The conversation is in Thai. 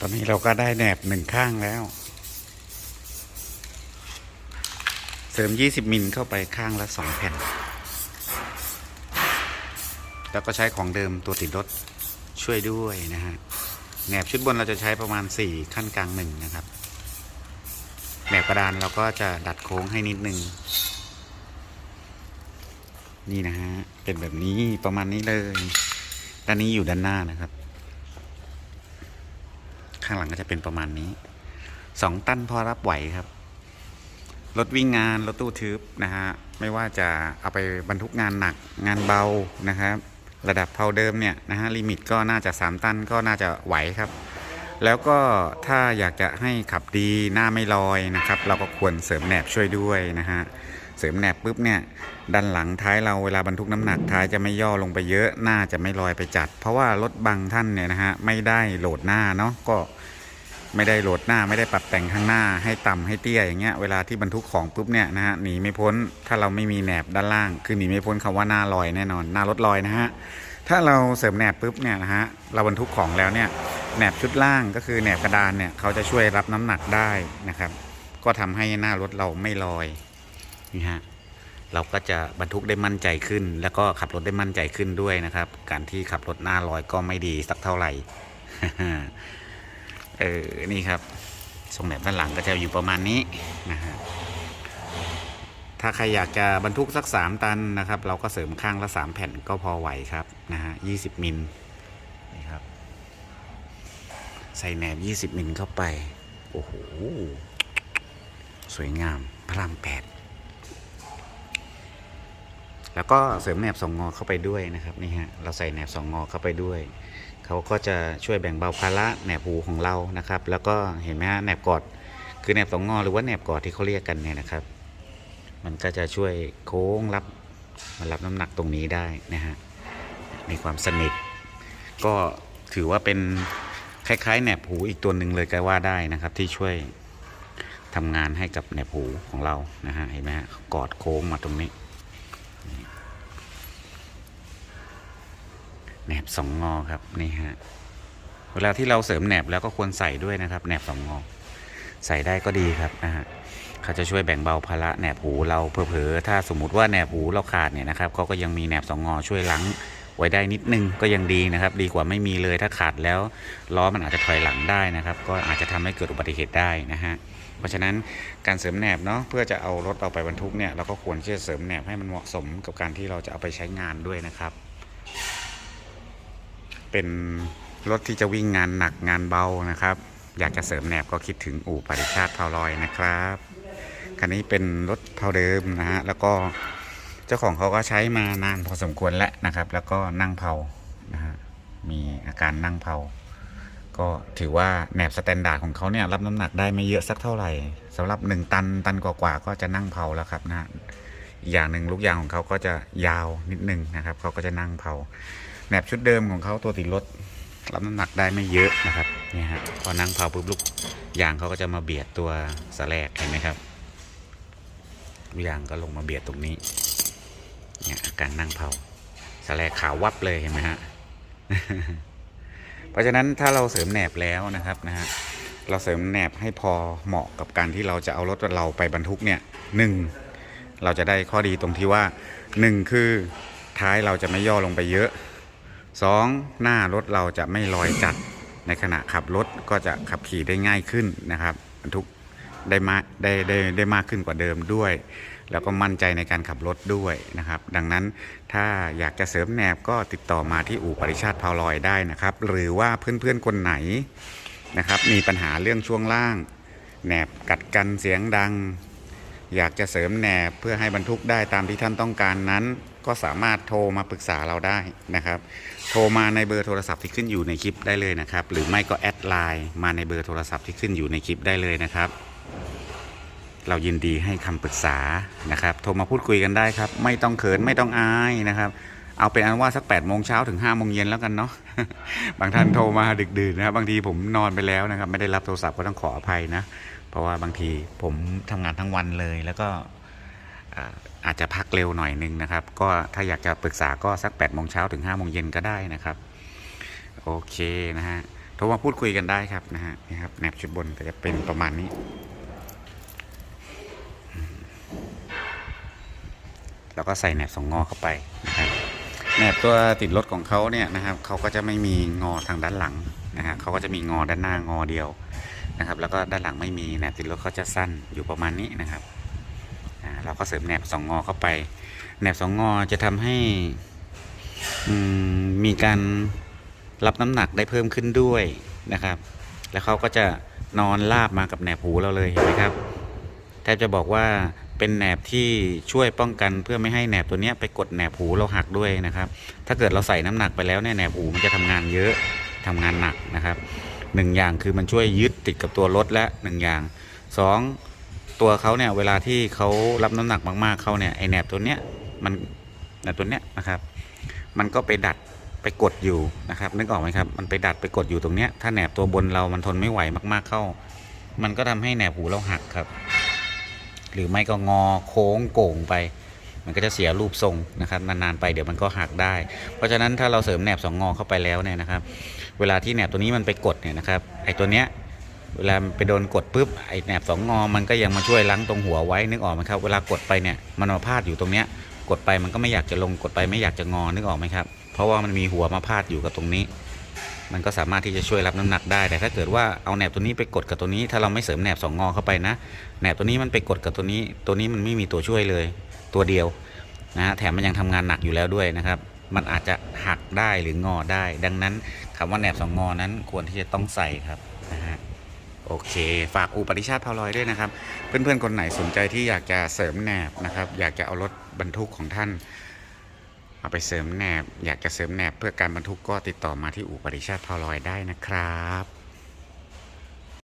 ตอนนี้เราก็ได้แหนบหนึ่งข้างแล้ว เสริม 20 มิลเข้าไปข้างละ2แผ่น แล้วก็ใช้ของเดิมตัวติดรถช่วยด้วยนะฮะแหนบชุดบนเราจะใช้ประมาณ 4 ขั้นกลางหนึ่งนะครับแหนบกระดานเราก็จะดัดโค้งให้นิดนึง นี่นะฮะ เป็นแบบนี้ประมาณนี้เลย ด้านนี้อยู่ด้านหน้านะครับ ข้างหลังก็จะเป็นประมาณนี้สองตันพอรับไหวครับ รถวิ่งงาน รถตู้ทึบนะฮะ ไม่ว่าจะเอาไปบรรทุกงานหนักงานเบานะครับ ระดับเพาเดิมเนี่ยนะฮะลิมิตก็น่าจะ 3 ตันก็น่าจะไหวครับ แล้วก็ถ้าอยากจะให้ขับดีหน้าไม่ลอยนะครับ เราก็ควรเสริมแหนบช่วยด้วยนะฮะ เสริมแหนบปุ๊บเนี่ยด้านหลังท้ายเราเวลาบรรทุกน้ำหนักท้ายจะไม่ย่อลงไปเยอะหน้าจะไม่ลอยไปจัด เพราะว่ารถบางท่านเนี่ยนะฮะไม่ได้โหลดหน้าเนาะก็ไม่ได้โหลดหน้าไม่ได้ปรับแต่งข้างหน้าให้ต่ำให้เตี้ยอย่างเงี้ยเวลาที่บรรทุกของปุ๊บเนี่ยนะฮะหนีไม่พ้นถ้าเราไม่มีแหนบด้านล่าง คือหนีไม่พ้นคำว่าหน้าลอยแน่นอนหน้ารถลอยนะฮะถ้าเราเสริมแหนบปุ๊บเนี่ยนะฮะเราบรรทุกของแล้วเนี่ยแหนบชุดล่างก็คือแหนบกระดานเนี่ยเขาจะช่วยรับน้ำหนักได้นะครับ ก็ทำให้หน้ารถเราไม่ลอย นี่ฮะเราก็จะบรรทุกได้มั่นใจขึ้น แล้วก็ขับรถได้มั่นใจขึ้นด้วยนะครับ การที่ขับรถหน้าลอยก็ไม่ดีสักเท่าไหร่เออนี่ครับทรงแบบด้านหลังก็จะอยู่ประมาณนี้นะฮะถ้าใครอยากจะบรรทุกสัก 3 ตันนะครับ เราก็เสริมข้างละ 3 แผ่นก็พอไหวครับนะฮะ20มิลนี่ครับ ใส่แหนบ 20 มิลเข้าไป โอ้โห สวยงามพระรามแปด แล้วก็เสริมแหนบสองงอเข้าไปด้วยนะครับนี่ฮะเราใส่แหนบสองงอเข้าไปด้วยเขาก็จะช่วยแบ่งเบาภาระแหนบหูของเรานะครับ แล้วก็เห็นไหมฮะแหนบกอดคือแหนบสองงอหรือว่าแหนบกอดที่เขาเรียกกันเนี่ยนะครับ มันก็จะช่วยโค้งรับมารับน้ำหนักตรงนี้ได้นะฮะมีความสนิทก็ถือว่าเป็นคล้ายๆแหนบหูอีกตัวหนึ่งเลยก็ว่าได้นะครับ ที่ช่วยทำงานให้กับแหนบหูของเรานะฮะเห็นไหมฮะกอดโค้งมาตรงนี้ แหนบสองงอครับนี่ฮะเวลาที่เราเสริมแหนบแล้วก็ควรใส่ด้วยนะครับแหนบสองงอ ใส่ได้ก็ดีครับนะฮะเขาจะช่วยแบ่งเบาภาระแหนบหูเราเผลอๆถ้าสมมุติว่าแหนบหูเราขาดเนี่ยนะครับเขาก็ยังมีแหนบสองงอช่วยล้างไว้ได้นิดนึงก็ยังดีนะครับ ดีกว่าไม่มีเลยถ้าขาดแล้วล้อมันอาจจะถอยหลังได้นะครับ ก็อาจจะทำให้เกิดอุบัติเหตุได้นะฮะเพราะฉะนั้นการเสริมแหนบเนาะเพื่อจะเอารถเราไปบรรทุกเนี่ยเราก็ควรที่จะเสริมแหนบให้มันเหมาะสมกับการที่เราจะเอาไปใช้งานด้วยนะครับ เป็นรถที่จะวิ่งงานหนักงานเบานะครับ อยากจะเสริมแหนบก็คิดถึงอู่ปริชาติเผาลอยนะครับคันนี้เป็นรถเผาเดิมนะฮะแล้วก็เจ้าของเขาก็ใช้มานานพอสมควรแล้วนะครับ แล้วก็นั่งเผานะฮะมีอาการนั่งเผาก็ถือว่าแหนบสแตนดาร์ดของเขาเนี่ยรับน้ำหนักได้ไม่เยอะสักเท่าไหร่สำหรับ 1 ตันตันกว่าๆก็จะนั่งเผาแล้วครับนะฮะอีกอย่างหนึ่งลูกยางของเขาก็จะยาวนิดนึงนะครับเขาก็จะนั่งเผา แหนบชุดเดิมของเขาตัวติดรถรับน้ำหนักได้ไม่เยอะนะครับนี่ฮะพอนั่งเผาปุ๊บลูกยางเขาก็จะมาเบียดตัวสแลกเห็นไหมครับยางก็ลงมาเบียดตรงนี้เนี่ยอาการนั่งเผาสแลกขาววับเลยเห็นไหมฮะเพราะฉะนั้นถ้าเราเสริมแหนบแล้วนะครับนะฮะเราเสริมแหนบให้พอเหมาะกับการที่เราจะเอารถเราไปบรรทุกเนี่ยหนึ่งเราจะได้ข้อดีตรงที่ว่าหนึ่งคือท้ายเราจะไม่ย่อลงไปเยอะ สองหน้ารถเราจะไม่ลอยจัดในขณะขับรถก็จะขับขี่ได้ง่ายขึ้นนะครับบรรทุกได้มาได้ได้ได้มากขึ้นกว่าเดิมด้วย แล้วก็มั่นใจในการขับรถด้วยนะครับ ดังนั้นถ้าอยากจะเสริมแหนบก็ติดต่อมาที่อู่ปริชาติพาวลอยได้นะครับ หรือว่าเพื่อนๆคนไหนนะครับ มีปัญหาเรื่องช่วงล่าง แหนบกัดกันเสียงดัง อยากจะเสริมแหนบเพื่อให้บรรทุกได้ตามที่ท่านต้องการนั้น ก็สามารถโทรมาปรึกษาเราได้นะครับ โทรมาในเบอร์โทรศัพท์ที่ขึ้นอยู่ในคลิปได้เลยนะครับ หรือไม่ก็แอดไลน์มาในเบอร์โทรศัพท์ที่ขึ้นอยู่ในคลิปได้เลยนะครับ เรายินดีให้คำปรึกษานะครับ โทรมาพูดคุยกันได้ครับ ไม่ต้องเขินไม่ต้องอายนะครับเอาเป็นอันว่าสัก8ปดโมงเช้าถึง5้าโมงเย็นแล้วกันเนาะบางท่านโทรมาดึกดื่นนะครับบางทีผมนอนไปแล้วนะครับ ไม่ได้รับโทรศัพท์ก็ต้องขออภัยนะ เพราะว่าบางทีผมทำงานทั้งวันเลยแล้วก็ อาจจะพักเร็วหน่อยนึงนะครับ ก็ถ้าอยากจะปรึกษาก็สัก8ปดโมงเช้าถึง5้าโมงเย็นก็ได้นะครับ โอเคนะฮะโทรมาพูดคุยกันได้ครับนะฮะนี่ครับแหนบชุดบนก็จะเป็นประมาณนี้ แล้วก็ใส่แหนบสองงอเข้าไปนะครับแหนบตัวติดรถของเขาเนี่ยนะครับเขาก็จะไม่มีงอทางด้านหลังนะฮะเขาก็จะมีงอด้านหน้างอเดียวนะครับ แล้วก็ด้านหลังไม่มีแหนบติดรถเขาจะสั้นอยู่ประมาณนี้นะครับ เราก็เสริมแหนบสองงอเข้าไปแหนบสองงอจะทำให้มีการรับน้ำหนักได้เพิ่มขึ้นด้วยนะครับ แล้วเขาก็จะนอนราบมากับแหนบหูเราเลยเห็นไหมครับแทบจะบอกว่าเป็นแหนบที่ช่วยป้องกันเพื่อไม่ให้แหนบตัวนี้ไปกดแหนบหูเราหักด้วยนะครับ ถ้าเกิดเราใส่น้ำหนักไปแล้วเนี่ยแหนบหูมันจะทำงานเยอะทำงานหนักนะครับหนึ่งอย่างคือมันช่วยยึดติดกับตัวรถและหนึ่งอย่างสอง ตัวเขาเนี่ยเวลาที่เขารับน้ำหนักมากๆเขาเนี่ยไอแหนบตัวเนี้ยมันแหนบตัวเนี้ยนะครับ มันก็ไปดัดไปกดอยู่นะครับนึกออกไหมครับมันไปดัดไปกดอยู่ตรงเนี้ยถ้าแหนบตัวบนเรามันทนไม่ไหวมากๆเข้า มันก็ทำให้แหนบหูเราหักครับ หรือไม่ก็งอโค้งโก่งไป มันก็จะเสียรูปทรงนะครับนานๆไปเดี๋ยวมันก็หักได้ เพราะฉะนั้นถ้าเราเสริมแหนบสองงอเข้าไปแล้วเนี่ยนะครับ เวลาที่แหนบตัวนี้มันไปกดเนี่ยนะครับไอ้ตัวเนี้ย เวลาไปโดนกดปุ๊บไอ้แหนบสองงอมันก็ยังมาช่วยล้างตรงหัวไว้นึกออกไหมครับ เวลากดไปเนี่ยมันมาพาดอยู่ตรงเนี้ยกดไปมันก็ไม่อยากจะลงกดไปไม่อยากจะงอนึกออกไหมครับ เพราะว่ามันมีหัวมาพาดอยู่กับตรงนี้ มันก็สามารถที่จะช่วยรับน้ำหนักได้แต่ถ้าเกิดว่าเอาแหนบตัวนี้ไปกดกับตัวนี้ ถ้าเราไม่เสริมแหนบสองงอเข้าไปนะแหนบตัวนี้มันไปกดกับตัวนี้ ตัวนี้มันไม่มีตัวช่วยเลยตัวเดียวนะฮะแถมมันยังทำงานหนักอยู่แล้วด้วยนะครับ มันอาจจะหักได้หรืองอได้ ดังนั้นคำว่าแหนบสองงอนั้นควรที่จะต้องใส่ครับ โอเค ฝากอูปฏิชาติพาวลอยด้วยนะครับ เพื่อนๆ คนไหนสนใจที่อยากจะเสริมแหนบนะครับ อยากจะเอารถบรรทุกของท่าน เอาไปเสริมแหนบ อยากจะเสริมแหนบเพื่อการบรรทุกก็ติดต่อมาที่อู่ปนิชาติพาวลอยได้นะครับ